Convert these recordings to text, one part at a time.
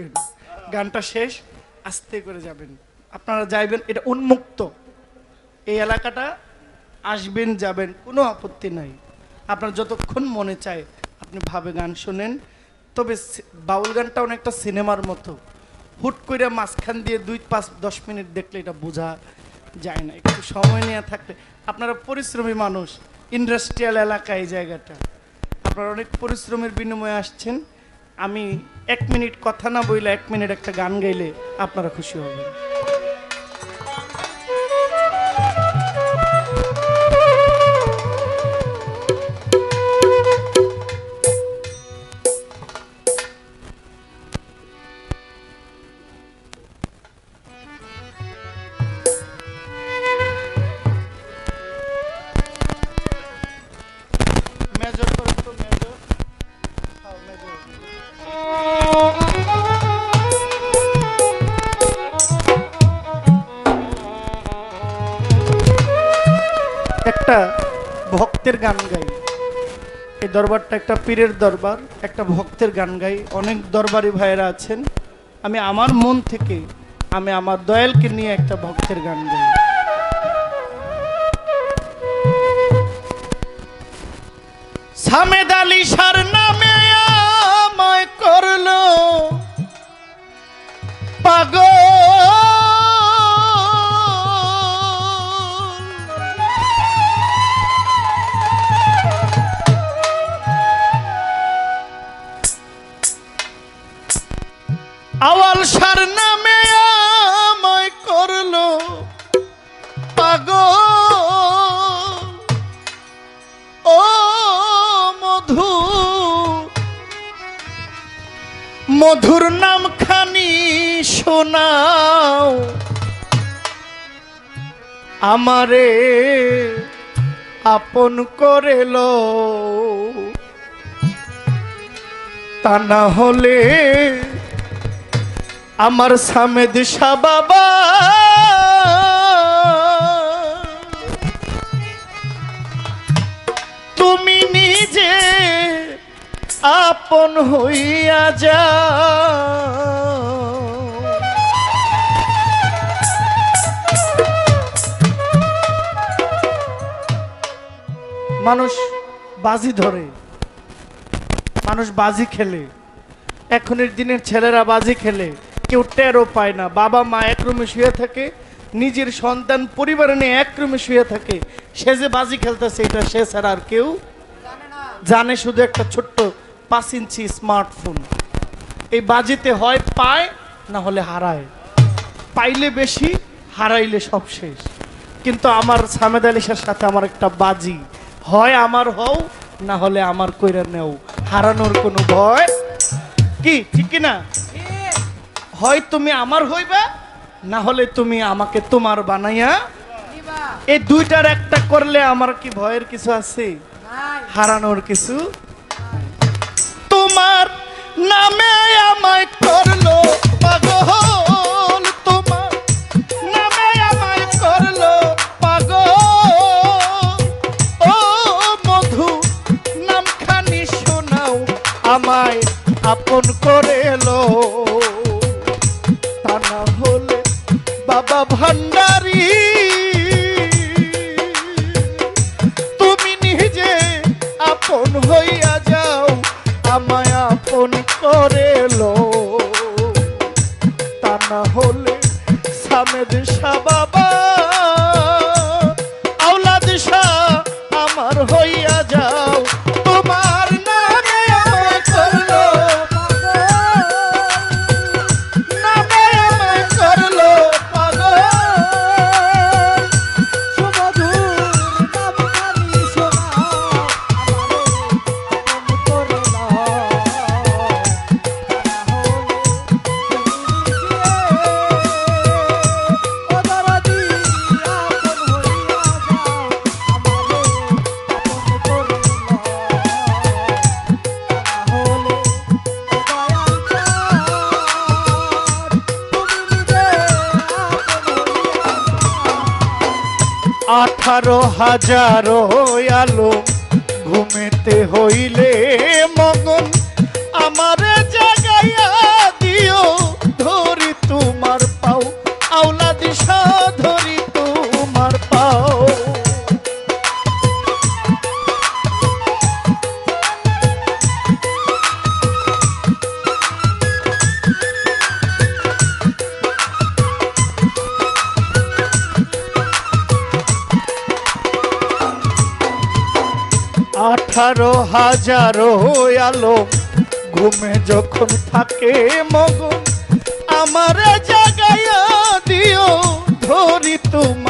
যাইবেন গানটা শেষ, আস্তে করে যাবেন। আপনারা যাইবেন, এটা উন্মুক্ত। এই এলাকাটা আসবেন, যাবেন, কোনো আপত্তি নাই। আপনার যতক্ষণ মনে চায়, আপনি ভাবে গান শোনেন। তবে বাউল গানটা অনেকটা সিনেমার মতো। হুট করে মাঝখান দিয়ে দুই পাঁচ দশ মিনিট দেখলে এটা বোঝা যায় না। একটু সময় নিয়ে থাকলে আপনারা পরিশ্রমী মানুষ, ইন্ডাস্ট্রিয়াল এলাকা এই জায়গাটা। আপনারা অনেক পরিশ্রমের বিনিময়ে আসছেন। আমি এক মিনিট কথা না বইলে এক মিনিট একটা গান গাইলে আপনারা খুশি হবেন। গান গাই। এই দরবারটা একটা পীরের দরবার, একটা ভক্তের গান গাই। অনেক দরবারি ভাইয়েরা আছেন। আমি আমার মন থেকে, আমি আমার দয়ালকে নিয়ে একটা ভক্তের গান গাই। সামেদ আলী নামে আমায় করল। পাগল মধুর নাম খানি শোনাও। আমারে আপন করেল। তা না হলে আমার সামেদ শাহ বাবা তুমি নিজে আপন হইয়া যা মানুষ বাজি ধরে, মানুষ বাজি খেলে। এখনের দিনের ছেলেরা বাজি খেলে, কেউ টেরও পায় না। বাবা, মা এক রুমে শুয়ে থাকে, নিজের সন্তান পরিবার নিয়ে এক রুমে শুয়ে থাকে। সে যে বাজি খেলতেছে, এটা সে ছাড়া আর কেউ জানে শুধু একটা ছোট্ট পাঁচ ইঞ্চি স্মার্টফোন। এই বাজিতে হয় পায় না হলে হারায়। পাইলে বেশি হারাইলে সব শেষ। কিন্তু আমার সামেদ আলিশার সাথে আমার একটা বাজি। হয় আমার হও না হলে আমার কইরা নেও। হারানোর কোনো ভয় কি ঠিক কি না? হয় তুমি আমার হইবা না হলে তুমি আমাকে তোমার বানাইয়া এই দুইটার একটা করলে আমার কি ভয়ের কিছু আছে? হারানোর কিছু তোমার নামে আমায় করল পাগল তোমার নামে আমায় করল পাগল। ও মধু নামখানি শোনাও, আমায় আপন করে এলো। করে লো তা না হলে সামেদ শাহ আঠারো হাজারো আলো ঘুমেতে হইলে মগন আঠারো হাজারো আলো। ঘুমে যখন থাকে মগন আমার জাগাইয়া দিও ধরি তোমার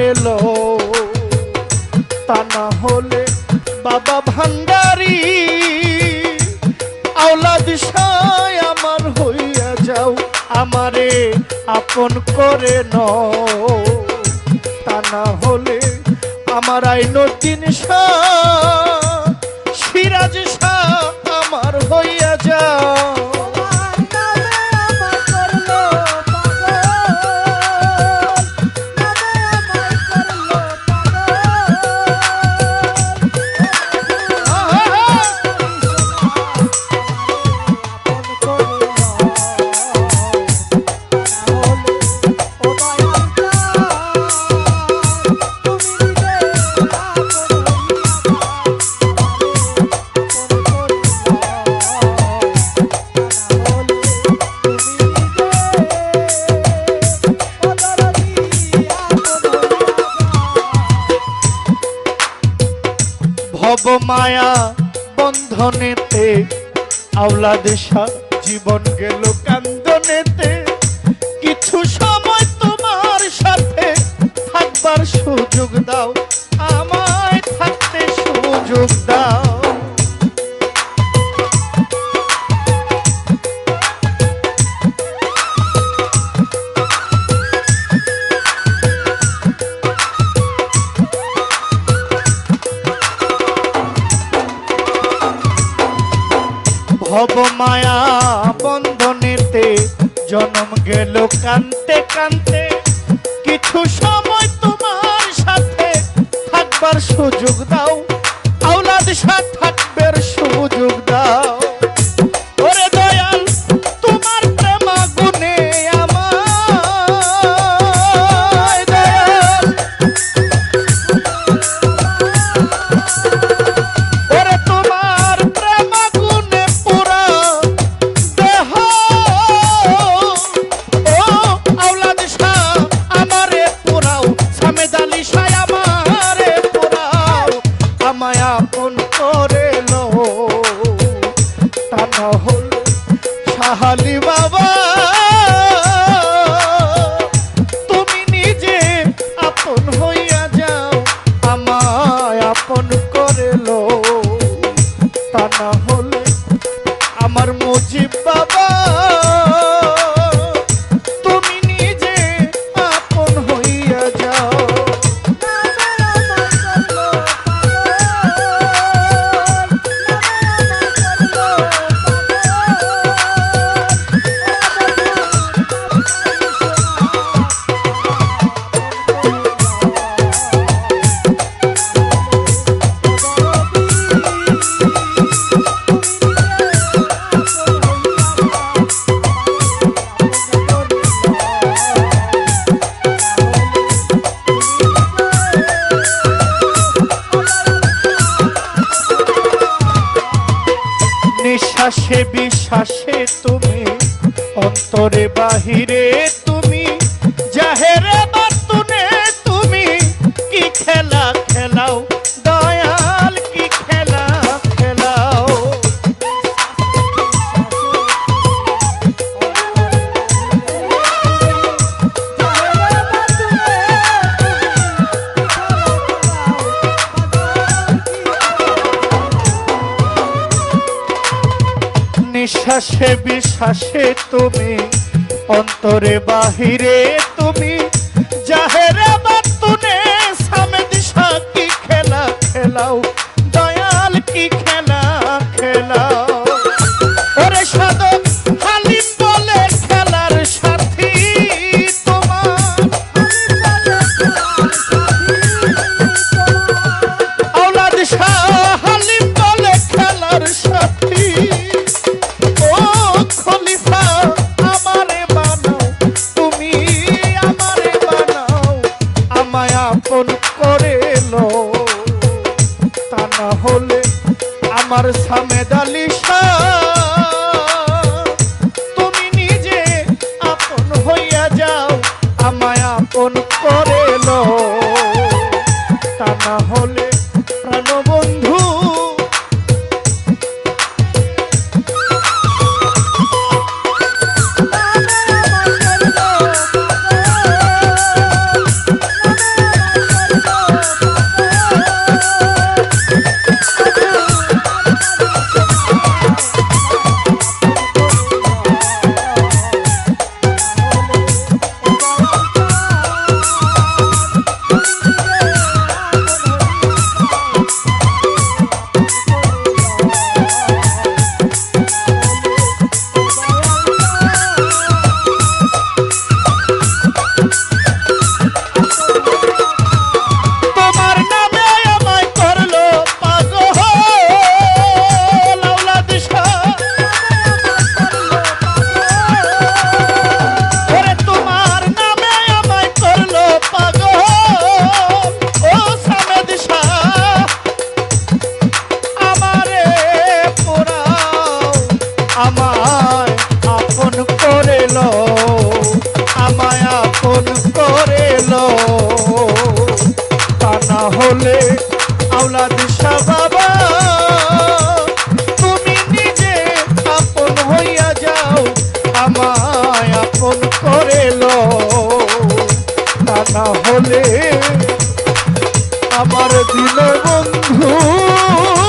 আপন করে লো তা না হলে বাবা ভান্ডারি আওলা দিশায় আমার হইয়া যাও, আমারে আপন করে ন তা না হলে আমার আইন তিন সিরাজ মায়া বন্ধনেতে আওলা দেশা জীবন গেল কান্দনেতে। কিছু সময় তোমার সাথে থাকবার সুযোগ দাও, আমায় থাকতে সুযোগ দাও। জনম গেল কানতে কানতে। কিছু সময় তোমার সাথে থাকবার সুযোগ দাও। অন্তরে বাহিরে নিঃশ্বাসে বিশ্বাসে তুমি অন্তরে বাহিরে তুমি। আমার দিন বন্ধু।